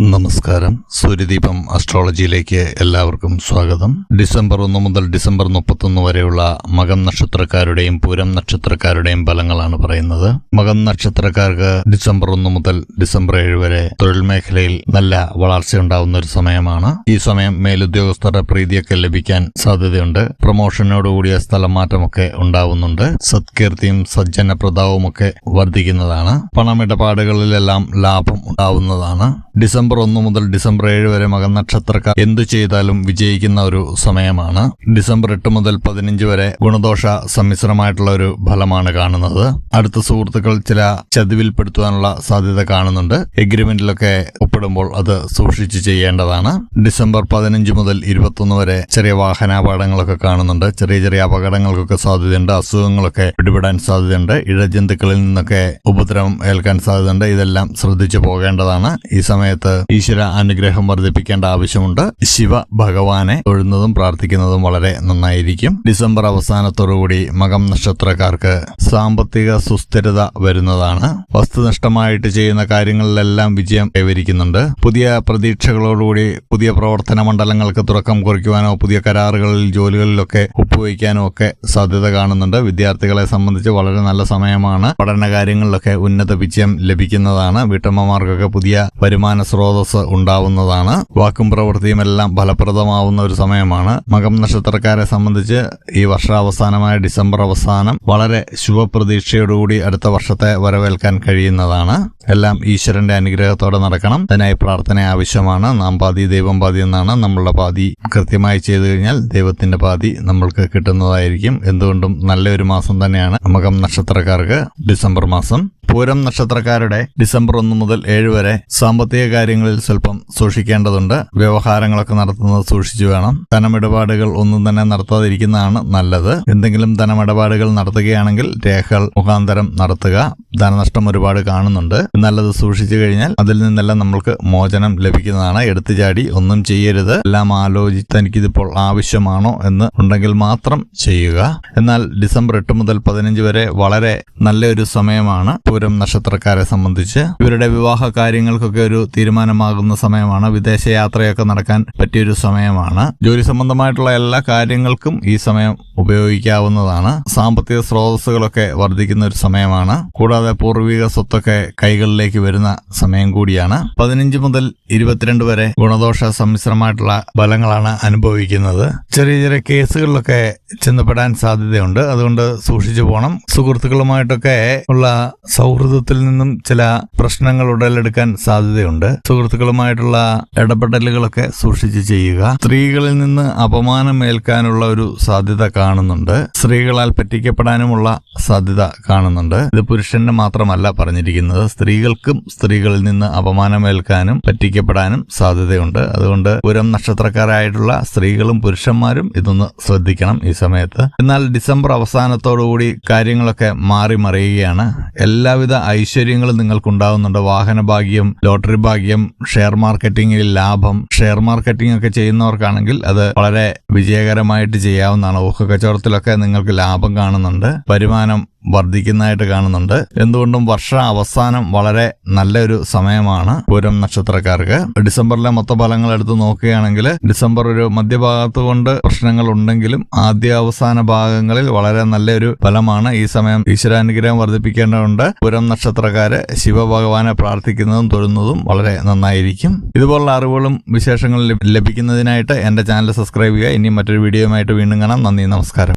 നമസ്കാരം. സൂര്യദീപം അസ്ട്രോളജിയിലേക്ക് എല്ലാവർക്കും സ്വാഗതം. ഡിസംബർ ഒന്ന് മുതൽ ഡിസംബർ മുപ്പത്തൊന്ന് വരെയുള്ള മകം നക്ഷത്രക്കാരുടെയും പൂരം നക്ഷത്രക്കാരുടെയും ഫലങ്ങളാണ് പറയുന്നത്. മകം നക്ഷത്രക്കാർക്ക് ഡിസംബർ ഒന്ന് മുതൽ ഡിസംബർ ഏഴ് വരെ തൊഴിൽ മേഖലയിൽ നല്ല വളർച്ചയുണ്ടാവുന്ന ഒരു സമയമാണ്. ഈ സമയം മേലുദ്യോഗസ്ഥരുടെ പ്രീതിയൊക്കെ ലഭിക്കാൻ സാധ്യതയുണ്ട്. പ്രൊമോഷനോടുകൂടിയ സ്ഥലം മാറ്റമൊക്കെ ഉണ്ടാവുന്നുണ്ട്. സത്കീർത്തിയും സജ്ജന പ്രതാവുമൊക്കെ വർദ്ധിക്കുന്നതാണ്. പണമിടപാടുകളിലെല്ലാം ലാഭം ഉണ്ടാവുന്നതാണ്. ഡിസംബർ ഒന്ന് മുതൽ ഡിസംബർ ഏഴ് വരെ മകൻ നക്ഷത്രക്കാർ എന്തു ചെയ്താലും വിജയിക്കുന്ന ഒരു സമയമാണ്. ഡിസംബർ എട്ട് മുതൽ പതിനഞ്ച് വരെ ഗുണദോഷ സമ്മിശ്രമായിട്ടുള്ള ഒരു ഫലമാണ് കാണുന്നത്. അടുത്ത സുഹൃത്തുക്കൾ ചില ചതിവിൽപ്പെടുത്തുവാനുള്ള സാധ്യത കാണുന്നുണ്ട്. എഗ്രിമെന്റിലൊക്കെ ഒപ്പിടുമ്പോൾ അത് സൂക്ഷിച്ച് ചെയ്യേണ്ടതാണ്. ഡിസംബർ പതിനഞ്ച് മുതൽ ഇരുപത്തൊന്ന് വരെ ചെറിയ വാഹനാപകടങ്ങളൊക്കെ കാണുന്നുണ്ട്. ചെറിയ ചെറിയ അപകടങ്ങൾക്കൊക്കെ സാധ്യതയുണ്ട്. അസുഖങ്ങളൊക്കെ പിടിപെടാൻ സാധ്യതയുണ്ട്. ഇഴജന്തുക്കളിൽ നിന്നൊക്കെ ഉപദ്രവം ഏൽക്കാൻ സാധ്യതയുണ്ട്. ഇതെല്ലാം ശ്രദ്ധിച്ചു പോകേണ്ടതാണ്. ഈ സമയത്ത് ഈശ്വര അനുഗ്രഹം വർദ്ധിപ്പിക്കേണ്ട ആവശ്യമുണ്ട്. ശിവ ഭഗവാനെ തൊഴുന്നതും പ്രാർത്ഥിക്കുന്നതും വളരെ നന്നായിരിക്കും. ഡിസംബർ അവസാനത്തോടുകൂടി മകം നക്ഷത്രക്കാർക്ക് സാമ്പത്തിക സുസ്ഥിരത വരുന്നതാണ്. വസ്തുനിഷ്ഠമായിട്ട് ചെയ്യുന്ന കാര്യങ്ങളിലെല്ലാം വിജയം കൈവരിക്കുന്നുണ്ട്. പുതിയ പ്രതീക്ഷകളോടുകൂടി പുതിയ പ്രവർത്തന മണ്ഡലങ്ങൾക്ക് തുടക്കം കുറിക്കുവാനോ പുതിയ കരാറുകളിൽ ജോലികളിലൊക്കെ ഒപ്പുവയ്ക്കാനോ ഒക്കെ സാധ്യത കാണുന്നുണ്ട്. വിദ്യാർത്ഥികളെ സംബന്ധിച്ച് വളരെ നല്ല സമയമാണ്. പഠന കാര്യങ്ങളിലൊക്കെ ഉന്നത വിജയം ലഭിക്കുന്നതാണ്. വീട്ടമ്മമാർക്കൊക്കെ പുതിയ വരുമാന സ്രോതസ് ഉണ്ടാവുന്നതാണ്. വാക്കും പ്രവൃത്തിയും എല്ലാം ഫലപ്രദമാവുന്ന ഒരു സമയമാണ്. മകം നക്ഷത്രക്കാരെ സംബന്ധിച്ച് ഈ വർഷാവസാനമായ ഡിസംബർ അവസാനം വളരെ ശുഭപ്രതീക്ഷയോടുകൂടി അടുത്ത വർഷത്തെ വരവേൽക്കാൻ കഴിയുന്നതാണ്. എല്ലാം ഈശ്വരന്റെ അനുഗ്രഹത്തോടെ നടക്കണം. അതിനായി പ്രാർത്ഥന ആവശ്യമാണ്. നാം പാതി ദൈവം പാതി എന്നാണ് നമ്മളുടെ പാതി. കൃത്യമായി ചെയ്തു കഴിഞ്ഞാൽ ദൈവത്തിന്റെ പാതി നമ്മൾക്ക് കിട്ടുന്നതായിരിക്കും. എന്തുകൊണ്ടും നല്ലൊരു മാസം തന്നെയാണ് മകം നക്ഷത്രക്കാർക്ക് ഡിസംബർ മാസം. പൂരം നക്ഷത്രക്കാരുടെ ഡിസംബർ ഒന്ന് മുതൽ ഏഴ് വരെ സാമ്പത്തിക കാര്യങ്ങളിൽ സ്വല്പം സൂക്ഷിക്കേണ്ടതുണ്ട്. വ്യവഹാരങ്ങളൊക്കെ നടത്തുന്നത് സൂക്ഷിച്ചു വേണം. ധനമിടപാടുകൾ ഒന്നും തന്നെ നടത്താതിരിക്കുന്നതാണ് നല്ലത്. എന്തെങ്കിലും ധനമിടപാടുകൾ നടത്തുകയാണെങ്കിൽ രേഖകൾ മുഖാന്തരം നടത്തുക. ധനനഷ്ടം ഒരുപാട് കാണുന്നുണ്ട്. നല്ലത് സൂക്ഷിച്ചു കഴിഞ്ഞാൽ അതിൽ നിന്നെല്ലാം നമ്മൾക്ക് മോചനം ലഭിക്കുന്നതാണ്. എടുത്തു ചാടി ഒന്നും ചെയ്യരുത്. എല്ലാം ആലോചിച്ച് തനിക്കിതിപ്പോൾ ആവശ്യമാണോ എന്ന് ഉണ്ടെങ്കിൽ മാത്രം ചെയ്യുക. എന്നാൽ ഡിസംബർ എട്ട് മുതൽ പതിനഞ്ച് വരെ വളരെ നല്ലൊരു സമയമാണ് പൂരം നക്ഷത്രക്കാരെ സംബന്ധിച്ച് ഇവരുടെ വിവാഹ കാര്യങ്ങൾക്കൊക്കെ ഒരു തീരുമാനമാകുന്ന സമയമാണ്. വിദേശയാത്രയൊക്കെ നടക്കാൻ പറ്റിയൊരു സമയമാണ്. ജോലി സംബന്ധമായിട്ടുള്ള എല്ലാ കാര്യങ്ങൾക്കും ഈ സമയം ഉപയോഗിക്കാവുന്നതാണ്. സാമ്പത്തിക സ്രോതസ്സുകളൊക്കെ വർദ്ധിക്കുന്ന ഒരു സമയമാണ്. കൂടാതെ പൂർവിക സ്വത്തൊക്കെ കൈകളിലേക്ക് വരുന്ന സമയം കൂടിയാണ്. പതിനഞ്ച് മുതൽ ഇരുപത്തിരണ്ട് വരെ ഗുണദോഷ സമ്മിശ്രമായിട്ടുള്ള ഫലങ്ങളാണ് അനുഭവിക്കുന്നത്. ചെറിയ ചെറിയ കേസുകളിലൊക്കെ ചെന്നപ്പെടാൻ സാധ്യതയുണ്ട്. അതുകൊണ്ട് സൂക്ഷിച്ചു പോകണം സുഹൃത്തുക്കളുമായിട്ടൊക്കെ ഉള്ള സൗഹൃദത്തിൽ നിന്നും ചില പ്രശ്നങ്ങൾ ഉടലെടുക്കാൻ സാധ്യതയുണ്ട്. സുഹൃത്തുക്കളുമായിട്ടുള്ള ഇടപെടലുകളൊക്കെ സൂക്ഷിച്ച് ചെയ്യുക. സ്ത്രീകളിൽ നിന്ന് അപമാനം ഏൽക്കാനുള്ള ഒരു സാധ്യത കാണുന്നുണ്ട്. സ്ത്രീകളാൽ പറ്റിക്കപ്പെടാനുമുള്ള സാധ്യത കാണുന്നുണ്ട്. ഇത് പുരുഷന് മാത്രമല്ല പറഞ്ഞിരിക്കുന്നത്. സ്ത്രീകൾക്കും സ്ത്രീകളിൽ നിന്ന് അപമാനമേൽക്കാനും പറ്റിക്കപ്പെടാനും സാധ്യതയുണ്ട്. അതുകൊണ്ട് പുരം നക്ഷത്രക്കാരായിട്ടുള്ള സ്ത്രീകളും പുരുഷന്മാരും ഇതൊന്ന് ശ്രദ്ധിക്കണം ഈ സമയത്ത്. എന്നാൽ ഡിസംബർ അവസാനത്തോടുകൂടി കാര്യങ്ങളൊക്കെ മാറി മറിയുകയാണ്. എല്ലാവിധ ഐശ്വര്യങ്ങളും നിങ്ങൾക്കുണ്ടാവുന്നുണ്ട്. വാഹന ഭാഗ്യം ലോട്ടറി ഭാഗ്യം ഷെയർ മാർക്കറ്റിംഗിൽ ലാഭം. ഷെയർ മാർക്കറ്റിംഗ് ഒക്കെ ചെയ്യുന്നവർക്കാണെങ്കിൽ അത് വളരെ വിജയകരമായിട്ട് ചെയ്യാവുന്നതാണ്. ഊഹ കച്ചവടത്തിലൊക്കെ നിങ്ങൾക്ക് ലാഭം കാണുന്നുണ്ട്. വരുമാനം വർദ്ധിക്കുന്നതായിട്ട് കാണുന്നുണ്ട്. എന്തുകൊണ്ടും വർഷ അവസാനം വളരെ നല്ലൊരു സമയമാണ് പൂരം നക്ഷത്രക്കാർക്ക്. ഡിസംബറിലെ മൊത്ത ഫലങ്ങൾ എടുത്ത് നോക്കുകയാണെങ്കിൽ ഡിസംബർ ഒരു മധ്യഭാഗത്ത് കൊണ്ട് പ്രശ്നങ്ങൾ ഉണ്ടെങ്കിലും ആദ്യ അവസാന ഭാഗങ്ങളിൽ വളരെ നല്ലൊരു ഫലമാണ് ഈ സമയം ഈശ്വരാനുഗ്രഹം വർദ്ധിപ്പിക്കേണ്ടതുണ്ട്. പൂരം നക്ഷത്രക്കാര് ശിവഭഗവാനെ പ്രാർത്ഥിക്കുന്നതും തൊഴുന്നതും വളരെ നന്നായിരിക്കും. ഇതുപോലുള്ള അറിവുകളും വിശേഷങ്ങളും ലഭിക്കുന്നതിനായിട്ട് എന്റെ ചാനൽ സബ്സ്ക്രൈബ് ചെയ്യുക. ഇനി മറ്റൊരു വീഡിയോയുമായിട്ട് വീണ്ടും കാണാം. നന്ദി നമസ്കാരം.